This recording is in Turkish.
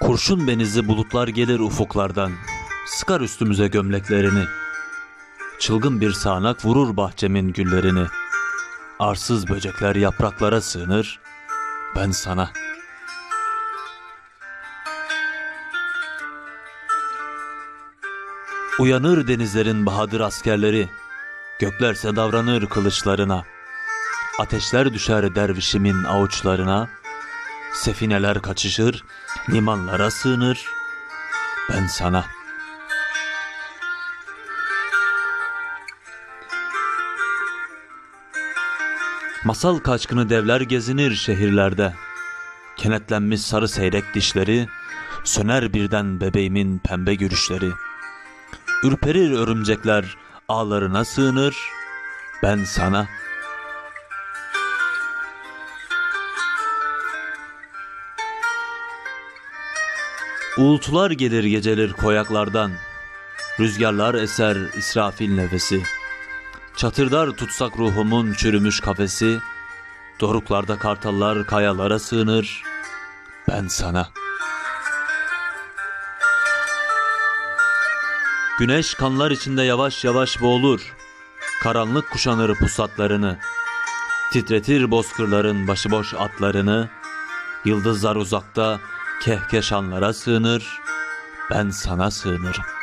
Kurşun benizi bulutlar gelir ufuklardan, sıkar üstümüze gömleklerini. Çılgın bir sağanak vurur bahçemin güllerini. Arsız böcekler yapraklara sığınır, ben sana. Uyanır denizlerin bahadır askerleri, göklerse davranır kılıçlarına. Ateşler düşer dervişimin avuçlarına, sefineler kaçışır, limanlara sığınır, ben sana. Masal kaçkını devler gezinir şehirlerde. Kenetlenmiş sarı seyrek dişleri, söner birden bebeğimin pembe gülüşleri. Ürperir örümcekler ağlarına sığınır, ben sana. Uğultular gelir gecelir koyaklardan, rüzgarlar eser İsrafil nefesi. Çatırdar tutsak ruhumun çürümüş kafesi, doruklarda kartallar kayalara sığınır, ben sana. Güneş kanlar içinde yavaş yavaş boğulur, karanlık kuşanır pusatlarını, titretir bozkırların başıboş atlarını, yıldızlar uzakta kehkeşanlara sığınır, ben sana sığınırım.